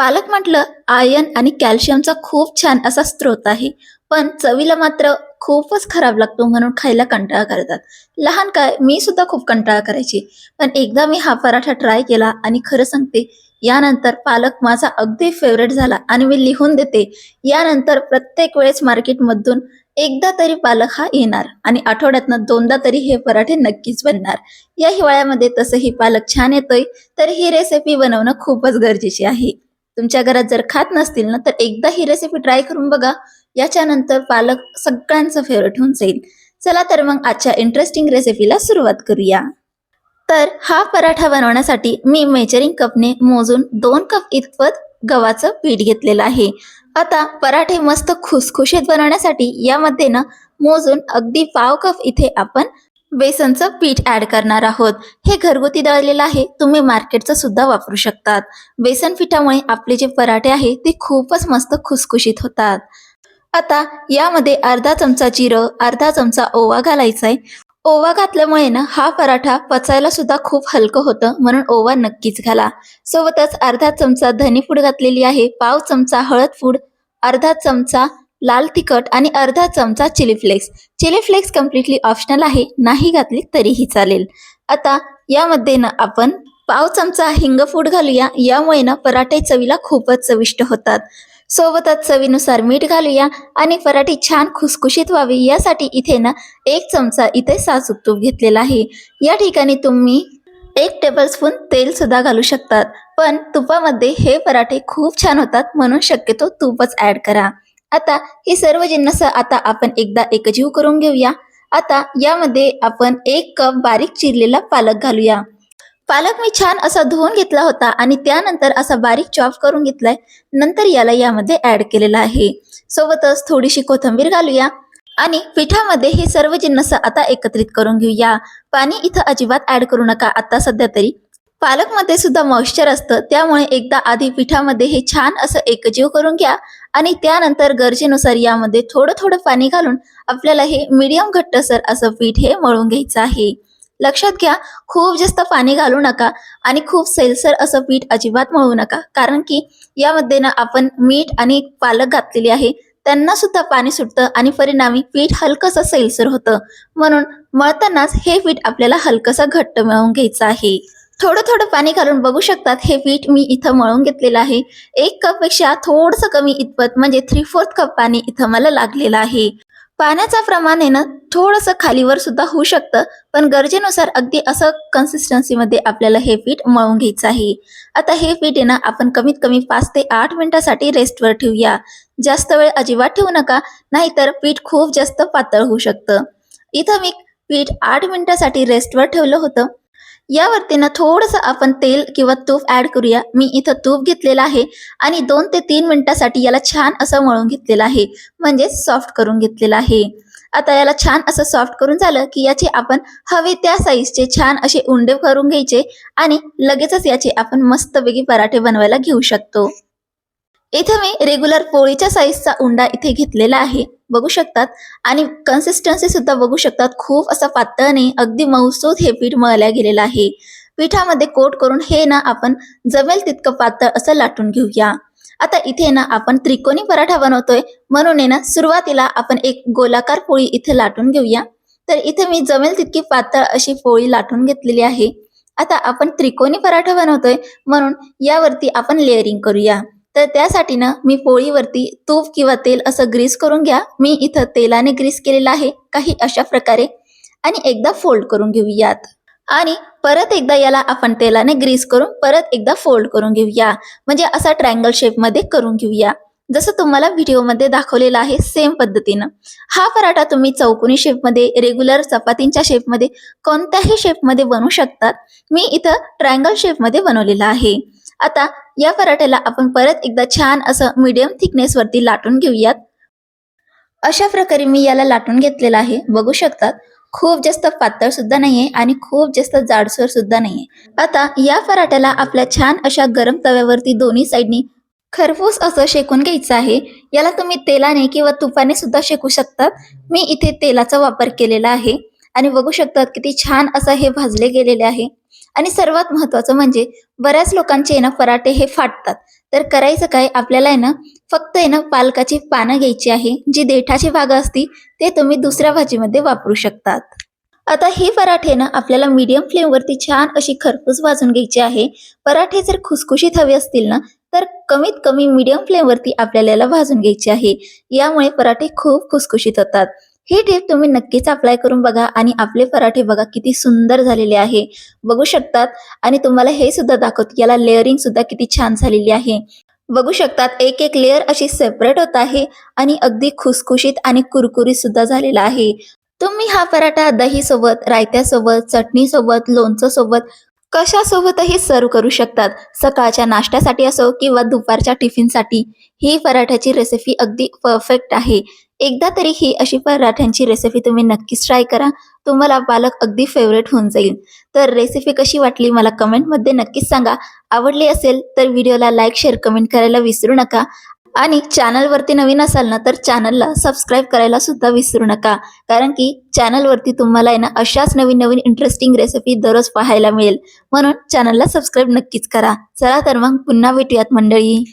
पालक म्हटलं आयर्न आणि कॅल्शियमचा खूप छान असा स्रोत आहे पण चवीला मात्र खूपच खराब लागतो म्हणून खायला कंटाळा करतात. लहान काय मी सुद्धा खूप कंटाळा करायची. पण एकदा मी हा पराठा ट्राय केला आणि खरं सांगते यानंतर पालक माझा अगदी फेवरेट झाला आणि मी लिहून देते. यानंतर प्रत्येक वेळेस मार्केटमधून एकदा तरी पालक हा येणार आणि आठवड्यातनं दोनदा तरी हे पराठे नक्कीच बनणार. या हिवाळ्यामध्ये तसंही पालक छान येतोय तर ही रेसिपी बनवणं खूपच गरजेची आहे. तुमच्या घरात जर खात नसतील ना तर एकदा ही रेसिपी ट्राय करून बघा. याच्यानंतर पालक सगळ्यांचं फेवरेट होऊन जाईल. चला तर मग आजच्या इंटरेस्टिंग रेसिपीला सुरुवात करूया. तर हा पराठा बनवण्यासाठी मी मेजरिंग कपने मोजून दोन कप इतपत गव्हाचं पीठ घेतलेलं आहे. आता पराठे मस्त खुसखुशीत बनवण्यासाठी यामध्ये ना मोजून अगदी पाव कप इथे आपण बेसनचं पीठ ऍड करणार आहोत. हे घरगुती दळलेलं आहे तुम्ही मार्केटचं सुद्धा वापरू शकतात. बेसन पिठामुळे आपले जे पराठे आहे ते खूपच मस्त खुसखुशीत होतात. आता यामध्ये अर्धा चमचा जिरं अर्धा चमचा ओवा घालायचा आहे ओवा घातल्यामुळे ना हा पराठा पचायला सुद्धा खूप हलकं होतं म्हणून ओवा नक्कीच घाला. सोबतच अर्धा चमचा धनेपूड घातलेली आहे पाव चमचा हळद पूड अर्धा चमचा लाल तिखट आणि अर्धा चमचा chilli flakes. Chilli flakes completely optional आहे नाही घातली तरीही चालेल. आता यामध्ये ना आपण पाव चमचा हिंग फूड घालूया. यामुळे ना पराठे चवीला खूपच चविष्ट होतात. सोबतच चवीनुसार मीठ घालूया आणि पराठे छान खुसखुशीत व्हावी. यासाठी इथे ना एक चमचा इथे साजूक तूप घेतलेला आहे. या ठिकाणी तुम्ही एक टेबलस्पून तेल सुद्धा घालू शकतात. पण तुपामध्ये हे पराठे खूप छान होतात म्हणून शक्यतो तूपच ऍड करा. आता ही सर्व जिन्नस आता आपण एकदा एकजीव करून घेऊया. आता यामध्ये आपण एक कप बारीक चिरलेला पालक घालूया. पालक मी छान असा धुवून घेतला होता आणि त्यानंतर असा बारीक चॉप करून घेतलाय. नंतर याला यामध्ये ऍड केलेला आहे. सोबतच थोडीशी कोथिंबीर घालूया. आणि पिठामध्ये हे सर्व जिन्नस आता एकत्रित करून घेऊया. पाणी इथं अजिबात ऍड करू नका. आता सध्या तरी पालकमध्ये सुद्धा मॉइश्चर असतं. त्यामुळे एकदा आधी पिठामध्ये हे छान असं एकजीव करून घ्या आणि त्यानंतर गरजेनुसार यामध्ये थोडं थोडं पाणी घालून आपल्याला हे मीडियम घट्टसर असं पीठ हे मळून घ्यायचं आहे. लक्षात घ्या खूप जास्त पाणी घालू नका आणि खूप सैलसर असं पीठ अजिबात मळू नका. कारण की यामध्ये ना आपण मीठ आणि पालक घातलेली आहे त्यांना सुद्धा पाणी सुटतं आणि परिणामी पीठ हलकंसं सैलसर होतं. म्हणून मळतानाच हे पीठ आपल्याला हलकंसं घट्ट मळून घ्यायचं आहे. थोडं थोडं पाणी घालून बघू शकतात. हे पीठ मी इथं मळून घेतलेलं आहे. एक कपपेक्षा थोडंसं कमी इतपत म्हणजे थ्री फोर्थ कप पाणी इथं मला लागलेलं आहे. पाण्याचा प्रमाण आहे ना थोडंसं खालीवर सुद्धा होऊ शकतं पण गरजेनुसार अगदी असं कन्सिस्टन्सीमध्ये आपल्याला हे पीठ मळून घ्यायचं आहे. आता हे पीठ आहे ना आपण कमीत कमी पाच ते आठ मिनिटासाठी रेस्टवर ठेवूया. जास्त वेळ अजिबात ठेवू नका नाहीतर पीठ खूप जास्त पातळ होऊ शकतं. इथं मी पीठ आठ मिनिटासाठी रेस्टवर ठेवलं होतं. यावरती ना थोडंसं आपण तेल किंवा तूप ऍड करूया. मी इथं तूप घेतलेलं आहे आणि दोन ते तीन मिनिटासाठी याला छान असं मळून घेतलेलं आहे. म्हणजे सॉफ्ट करून घेतलेलं आहे. आता याला छान असं सॉफ्ट करून झालं की याचे आपण हवे त्या साईजचे छान असे उंडे करून घ्यायचे आणि लगेचच याचे आपण मस्तपैकी पराठे बनवायला घेऊ शकतो. इथे मी रेग्युलर पोळीच्या साईजचा उंडा इथे घेतलेला आहे. बघू शकतात. आणि कन्सिस्टन्सी सुद्धा बघू शकतात. खूप असं पातळ नाही अगदी मऊसूत हे पीठ मळल्या गेलेलं आहे. पिठामध्ये कोट करून हे ना आपण जमेल तितकं पातळ असं लाटून घेऊया. आता इथे ना आपण त्रिकोणी पराठा बनवतोय. म्हणून ना सुरुवातीला आपण एक गोलाकार पोळी इथे लाटून घेऊया. तर इथे मी जमेल तितकी पातळ अशी पोळी लाटून घेतलेली आहे. आता आपण त्रिकोणी पराठा बनवतोय. म्हणून यावरती आपण लेअरिंग करूया. तर त्यासाठी ना मी पोळीवरती तूप किंवा तेल असं ग्रीस करून घ्या. मी इथं तेलाने ग्रीस केलेलं आहे. काही अशा प्रकारे. आणि एकदा फोल्ड करून घेऊयात. आणि परत एकदा याला आपण तेलाने ग्रीस करून परत एकदा फोल्ड करून घेऊया. म्हणजे असा ट्रँगल शेपमध्ये करून घेऊया. जसं तुम्हाला व्हिडिओमध्ये दाखवलेलं आहे सेम पद्धतीनं. हा पराठा तुम्ही चौकोनी शेपमध्ये रेग्युलर चपातींच्या शेपमध्ये कोणत्याही शेपमध्ये बनवू शकतात. मी इथं ट्रँगल शेपमध्ये बनवलेला आहे. आता या पराठ्याला आपण परत एकदा छान असं मीडियम थिकनेस वरती लाटून घेऊयात. अशा प्रकारे मी याला लाटून घेतलेला आहे. बघू शकतात खूप जास्त पातळ सुद्धा नाहीये आणि खूप जास्त जाडसर सुद्धा नाहीये. आता या पराठ्याला आपल्या छान अशा गरम तव्यावरती दोन्ही साईडनी खरपूस असं शेकून घ्यायचं आहे. याला तुम्ही तेलाने किंवा तुपाने सुद्धा शेकू शकतात. मी इथे तेलाचा वापर केलेला आहे. आणि बघू शकतात किती छान असं हे भाजले गेलेले आहे. आणि सर्वात महत्वाचं म्हणजे बऱ्याच लोकांचे ना पराठे हे फाटतात. तर करायचं काय? आपल्याला आहे ना फक्त आहे ना पालकाची पानं घ्यायची आहे. जी देठाची भाग असती ते तुम्ही दुसऱ्या भाजीमध्ये वापरू शकतात. आता हे पराठे ना आपल्याला मीडियम फ्लेमवरती छान अशी खरपूस भाजून घ्यायची आहे. पराठे जर खुसखुशीत हवे असतील ना तर कमीत कमी मीडियम फ्लेमवरती आपल्याला भाजून घ्यायचे आहे. यामुळे पराठे खूप खुसखुशीत होतात. ही टिप तुम्ही नक्कीच अप्लाय करून बघा आणि आपले पराठे बघा किती सुंदर झालेले आहे. बघू शकतात आणि तुम्हाला हे सुद्धा दाखवते याला लेअरिंग सुद्धा किती छान झालेली आहे. बघू शकतात एक एक लेअर अशी सेपरेट होत आहे आणि अगदी खुसखुशीत आणि कुरकुरीत सुद्धा झालेला आहे. तुम्ही हा पराठा दही सोबत रायत्यासोबत चटणी सोबत लोणचं सोबत कशासोबतही सर्व करू शकतात. सकाळच्या नाश्त्यासाठी असो किंवा दुपारच्या टिफिनसाठी. ही पराठ्याची रेसिपी अगदी परफेक्ट आहे. एकदा तरी ही अशी पराठ्यांची रेसिपी तुम्ही नक्कीच ट्राय करा. तुम्हाला पालक अगदी फेवरेट होऊन जाईल. तर रेसिपी कशी वाटली मला कमेंटमध्ये नक्कीच सांगा. आवडली असेल तर व्हिडिओला लाईक शेअर कमेंट करायला विसरू नका. आणि चॅनलवरती नवीन असाल ना तर चॅनलला सबस्क्राईब करायला सुद्धा विसरू नका. कारण की चॅनलवरती तुम्हाला आहे ना अशाच नवीन नवीन इंटरेस्टिंग रेसिपी दररोज पाहायला मिळेल. म्हणून चॅनलला सबस्क्राईब नक्कीच करा. चला तर मग पुन्हा भेटूयात मंडळी.